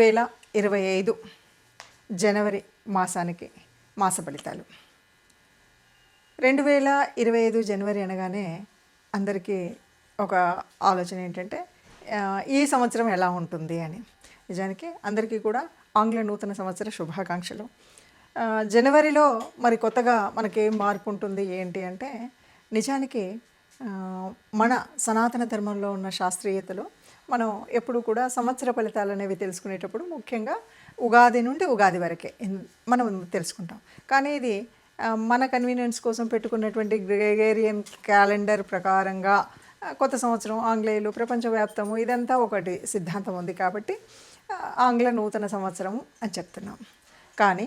వేల ఇరవై ఐదు జనవరి మాసానికి మాస ఫలితాలు. రెండు వేల ఇరవై ఐదు జనవరి అనగానే అందరికీ ఒక ఆలోచన ఏంటంటే ఈ సంవత్సరం ఎలా ఉంటుంది అని. నిజానికి అందరికీ కూడా ఆంగ్ల నూతన సంవత్సర శుభాకాంక్షలు. జనవరిలో మరి కొత్తగా మనకి ఏం మార్పు ఉంటుంది ఏంటి అంటే నిజానికి మన సనాతన ధర్మంలో ఉన్న శాస్త్రీయతలో మనం ఎప్పుడు కూడా సంవత్సర ఫలితాలు అనేవి తెలుసుకునేటప్పుడు ముఖ్యంగా ఉగాది నుండి ఉగాది వరకే మనం తెలుసుకుంటాం. కానీ ఇది మన కన్వీనియన్స్ కోసం పెట్టుకున్నటువంటి గ్రేగేరియన్ క్యాలెండర్ ప్రకారంగా కొత్త సంవత్సరం ఆంగ్లేయులు ప్రపంచవ్యాప్తము ఇదంతా ఒకటి సిద్ధాంతం ఉంది కాబట్టి ఆంగ్ల నూతన సంవత్సరం అని చెప్తున్నాం. కానీ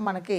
మనకి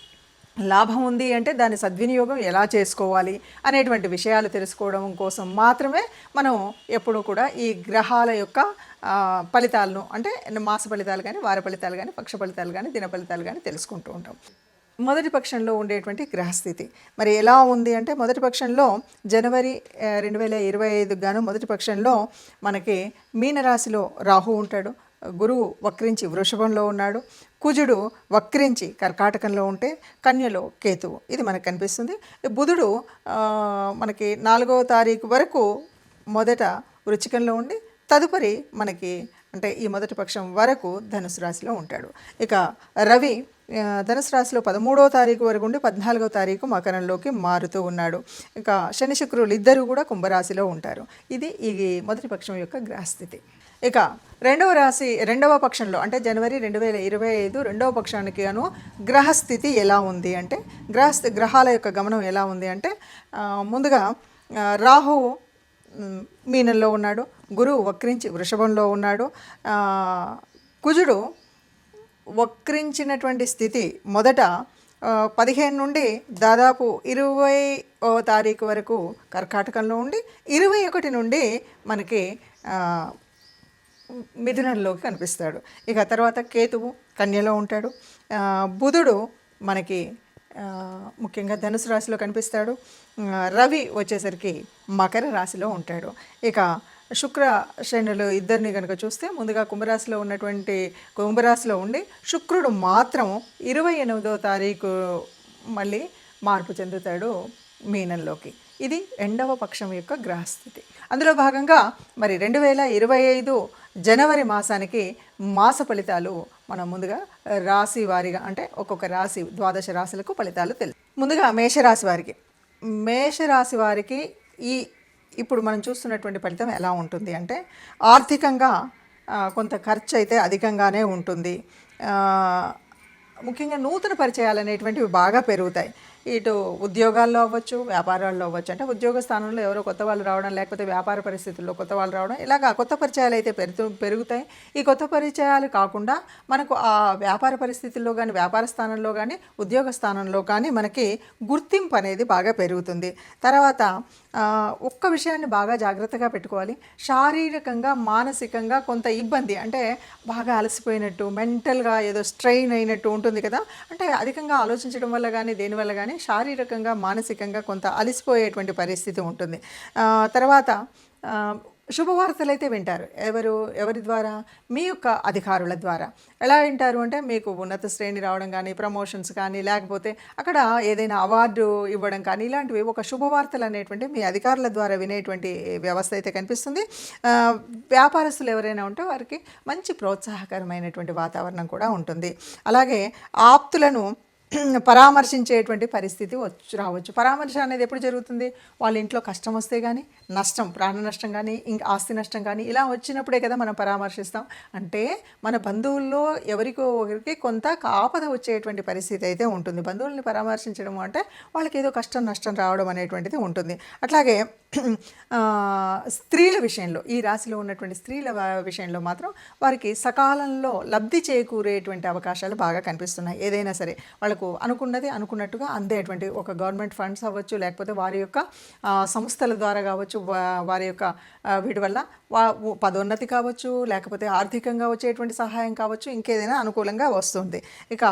లాభం ఉంది అంటే దాని సద్వినియోగం ఎలా చేసుకోవాలి అనేటువంటి విషయాలు తెలుసుకోవడం కోసం మాత్రమే మనం ఎప్పుడూ కూడా ఈ గ్రహాల యొక్క ఫలితాలను అంటే మాస ఫలితాలు కానీ వార ఫలితాలు కానీ పక్ష ఫలితాలు కానీ దిన ఫలితాలు కానీ తెలుసుకుంటూ ఉంటాం. మొదటి పక్షంలో ఉండేటువంటి గ్రహస్థితి. మరి ఎలా ఉంది అంటే మొదటి పక్షంలో జనవరి రెండు వేల ఇరవై ఐదు గాను మొదటి పక్షంలో మనకి మీనరాశిలో రాహు ఉంటాడు. గురువు వక్రించి వృషభంలో ఉన్నాడు. కుజుడు వక్రించి కర్కాటకంలో ఉంటే కన్యలో కేతువు. ఇది మనకు కనిపిస్తుంది. బుధుడు మనకి నాలుగవ తారీఖు వరకు మొదట వృచ్చికంలో ఉండి తదుపరి మనకి అంటే ఈ మొదటి పక్షం వరకు ధనుసు రాశిలో ఉంటాడు. ఇక రవి ధనుసు రాశిలో పదమూడవ తారీఖు వరకు ఉండి పద్నాలుగవ తారీఖు మకరంలోకి మారుతూ ఉన్నాడు. ఇక శని శుక్రులు ఇద్దరు కూడా కుంభరాశిలో ఉంటారు. ఇది ఈ మొదటి పక్షం యొక్క గ్రహస్థితి. ఇక రెండవ రాశి రెండవ పక్షంలో అంటే జనవరి రెండు వేల ఇరవై ఐదు రెండవ పక్షానికి అను గ్రహస్థితి ఎలా ఉంది అంటే గ్రహస్థి గ్రహాల యొక్క గమనం ఎలా ఉంది అంటే ముందుగా రాహు మీనంలో ఉన్నాడు గురువు వక్రించి వృషభంలో ఉన్నాడు కుజుడు వక్రించినటువంటి స్థితి మొదట పదిహేను నుండి దాదాపు ఇరవై తారీఖు వరకు కర్కాటకంలో ఉండి ఇరవై ఒకటి నుండి మనకి మిథునంలోకి కనిపిస్తాడు. ఇక తర్వాత కేతువు కన్యలో ఉంటాడు. బుధుడు మనకి ముఖ్యంగా ధనుసు రాశిలో కనిపిస్తాడు. రవి వచ్చేసరికి మకర రాశిలో ఉంటాడు. ఇక శుక్ర శ్రేణులు ఇద్దరిని కనుక చూస్తే ముందుగా కుంభరాశిలో ఉన్నటువంటి కుంభరాశిలో ఉండి శుక్రుడు మాత్రం ఇరవై ఎనిమిదో తారీఖు మళ్ళీ మార్పు చెందుతాడు మీనంలోకి. ఇది రెండవ పక్షం యొక్క గ్రహస్థితి. అందులో భాగంగా మరి రెండు వేల ఇరవై ఐదు జనవరి మాసానికి మాస ఫలితాలు మనం ముందుగా రాశి వారిగా అంటే ఒక్కొక్క రాశి ద్వాదశ రాశులకు ఫలితాలు తెలుసు ముందుగా మేషరాశి వారికి. మేషరాశి వారికి ఈ ఇప్పుడు మనం చూస్తున్నటువంటి ఫలితం ఎలా ఉంటుంది అంటే ఆర్థికంగా కొంత ఖర్చు అయితే అధికంగానే ఉంటుంది. ముఖ్యంగా నూతన పరిచయాలు అనేటువంటివి బాగా పెరుగుతాయి. ఇటు ఉద్యోగాల్లో అవ్వచ్చు వ్యాపారాల్లో అవ్వచ్చు. అంటే ఉద్యోగ స్థానంలో ఎవరో కొత్త వాళ్ళు రావడం లేకపోతే వ్యాపార పరిస్థితుల్లో కొత్త వాళ్ళు రావడం ఇలాగ కొత్త పరిచయాలు అయితే పెరుగు పెరుగుతాయి. ఈ కొత్త పరిచయాలు కాకుండా మనకు ఆ వ్యాపార పరిస్థితుల్లో కానీ వ్యాపార స్థానంలో కానీ ఉద్యోగ స్థానంలో కానీ మనకి గుర్తింపు అనేది బాగా పెరుగుతుంది. తర్వాత ఒక్క విషయాన్ని బాగా జాగ్రత్తగా పెట్టుకోవాలి. శారీరకంగా మానసికంగా కొంత ఇబ్బంది. అంటే బాగా అలసిపోయినట్టు మెంటల్గా ఏదో స్ట్రెయిన్ అయినట్టు ఉంటుంది కదా. అంటే అధికంగా ఆలోచించడం వల్ల కానీ దేనివల్ల కానీ శారీరకంగా మానసికంగా కొంత అలసిపోయేటువంటి పరిస్థితి ఉంటుంది. తర్వాత శుభవార్తలు అయితే వింటారు. ఎవరు ఎవరి ద్వారా? మీ యొక్క అధికారుల ద్వారా. ఎలా వింటారు అంటే మీకు ఉన్నత శ్రేణి రావడం కానీ ప్రమోషన్స్ కానీ లేకపోతే అక్కడ ఏదైనా అవార్డు ఇవ్వడం కానీ ఇలాంటివి ఒక శుభవార్తలు అనేటువంటి మీ అధికారుల ద్వారా వినేటువంటి వ్యవస్థ అయితే కనిపిస్తుంది. వ్యాపారస్తులు ఎవరైనా ఉంటే వారికి మంచి ప్రోత్సాహకరమైనటువంటి వాతావరణం కూడా ఉంటుంది. అలాగే ఆప్తులను పరామర్శించేటువంటి పరిస్థితి వచ్చు రావచ్చు. పరామర్శ అనేది ఎప్పుడు జరుగుతుంది? వాళ్ళ ఇంట్లో కష్టం వస్తే కానీ నష్టం ప్రాణ నష్టం కానీ ఇంకా ఆస్తి నష్టం కానీ ఇలా వచ్చినప్పుడే కదా మనం పరామర్శిస్తాం. అంటే మన బంధువుల్లో ఎవరికో ఒకరికి కొంత ఆపద వచ్చేటువంటి పరిస్థితి అయితే ఉంటుంది. బంధువుల్ని పరామర్శించడం అంటే వాళ్ళకి ఏదో కష్టం నష్టం రావడం అనేటువంటిది ఉంటుంది. అట్లాగే స్త్రీల విషయంలో ఈ రాశిలో ఉన్నటువంటి స్త్రీల విషయంలో మాత్రం వారికి సకాలంలో లబ్ధి చేకూరేటువంటి అవకాశాలు బాగా కనిపిస్తున్నాయి. ఏదైనా సరే వాళ్ళకు అనుకున్నది అనుకున్నట్టుగా అందేటువంటి ఒక గవర్నమెంట్ ఫండ్స్ అవ్వచ్చు లేకపోతే వారి యొక్క సంస్థల ద్వారా కావచ్చు వారి యొక్క వీటి వల్ల పదోన్నతి కావచ్చు లేకపోతే ఆర్థికంగా వచ్చేటువంటి సహాయం కావచ్చు ఇంకేదైనా అనుకూలంగా వస్తుంది. ఇక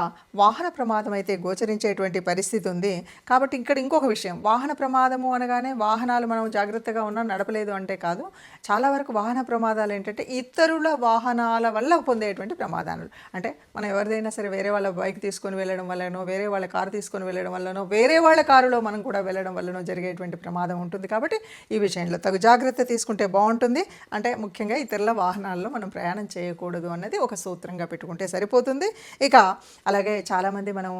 వాహన ప్రమాదం అయితే గోచరించేటువంటి పరిస్థితి ఉంది. కాబట్టి ఇక్కడ ఇంకొక విషయం వాహన ప్రమాదము అనగానే వాహనాలు మనం జాగ్రత్తగా ఉన్నా నడపలేదు అంటే కాదు చాలా వరకు వాహన ప్రమాదాలు ఏంటంటే ఇతరుల వాహనాల వల్ల పొందేటువంటి ప్రమాదాలు. అంటే మనం ఎవరిదైనా సరే వేరే వాళ్ళ బైక్ తీసుకొని వెళ్ళడం వల్లనో వేరే వాళ్ళ కారు తీసుకొని వెళ్ళడం వల్లనో వేరే వాళ్ళ కారులో మనం కూడా వెళ్ళడం వల్లనో జరిగేటువంటి ప్రమాదం ఉంటుంది. కాబట్టి ఈ విషయంలో తగు జాగ్రత్త తీసుకుంటే బాగుంటుంది. అంటే ముఖ్యంగా ఇతరుల వాహనాల్లో మనం ప్రయాణం చేయకూడదు అన్నది ఒక సూత్రంగా పెట్టుకుంటే సరిపోతుంది. ఇక అలాగే చాలామంది మనం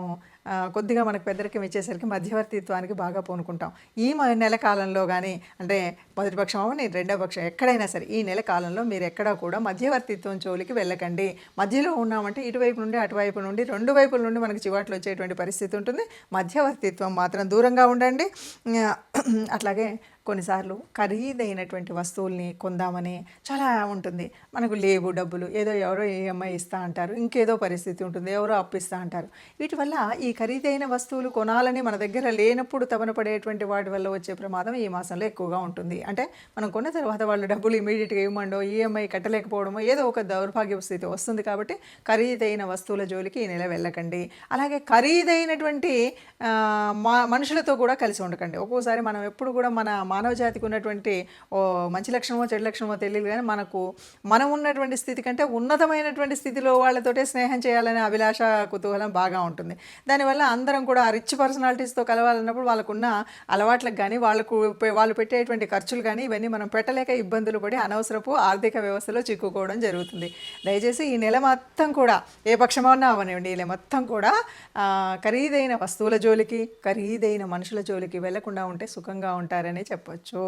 కొద్దిగా మనకు పెద్దరికం ఇచ్చేసరికి మధ్యవర్తిత్వానికి బాగా పూనుకుంటాం. ఈ మ- నెల కాలంలో కానీ అంటే మొదటి పక్షం అవని రెండో పక్షం ఎక్కడైనా సరే ఈ నెల కాలంలో మీరు ఎక్కడా కూడా మధ్యవర్తిత్వం జోలికి వెళ్ళకండి. మధ్యలో ఉన్నామంటే ఇటువైపు నుండి అటువైపు నుండి రెండు వైపుల నుండి మనకి చివాట్లు వచ్చేటువంటి పరిస్థితి ఉంటుంది. మధ్యవర్తిత్వం మాత్రం దూరంగా ఉండండి. అట్లాగే కొన్నిసార్లు ఖరీదైనటువంటి వస్తువుల్ని కొందామని చాలా ఉంటుంది. మనకు లేవు డబ్బులు ఏదో ఎవరో ఈఎంఐ ఇస్తా అంటారు ఇంకేదో పరిస్థితి ఉంటుంది ఎవరో అప్పిస్తా అంటారు. వీటి వల్ల ఈ ఖరీదైన వస్తువులు కొనాలని మన దగ్గర లేనప్పుడు తపన పడేటువంటి వాటి వల్ల వచ్చే ప్రమాదం ఈ మాసంలో ఎక్కువగా ఉంటుంది. అంటే మనం కొన్న తర్వాత వాళ్ళు డబ్బులు ఇమీడియట్గా ఇవ్వమండో ఈఎంఐ కట్టలేకపోవడమో ఏదో ఒక దౌర్భాగ్య స్థితి వస్తుంది కాబట్టి ఖరీదైన వస్తువుల జోలికి ఈ నెల వెళ్ళకండి. అలాగే ఖరీదైనటువంటి మా మనుషులతో కూడా కలిసి ఉండకండి. ఒక్కోసారి మనం ఎప్పుడు కూడా మన మానవ జాతికి ఉన్నటువంటి ఓ మంచి లక్షణమో చెడు లక్షణమో తెలియదు కానీ మనకు మనం ఉన్నటువంటి స్థితి కంటే ఉన్నతమైనటువంటి స్థితిలో వాళ్ళతోటే స్నేహం చేయాలనే అభిలాష కుతూహలం బాగా ఉంటుంది. దానివల్ల అందరం కూడా రిచ్ పర్సనాలిటీస్తో కలవాలన్నప్పుడు వాళ్ళకున్న అలవాట్లకు కానీ వాళ్ళకు పె- వాళ్ళు పెట్టేటువంటి ఖర్చులు కానీ ఇవన్నీ మనం పెట్టలేక ఇబ్బందులు పడి అనవసరపు ఆర్థిక వ్యవస్థలో చిక్కుకోవడం జరుగుతుంది. దయచేసి ఈ నెల మొత్తం కూడా ఏ పక్షమన్నా అవనివ్వండి. ఈ నెల మొత్తం కూడా ఖరీదైన వస్తువుల జోలికి ఖరీదైన మనుషుల జోలికి వెళ్ళకుండా ఉంటే సుఖంగా ఉంటారని చెప్పారు చెప్పొచ్చు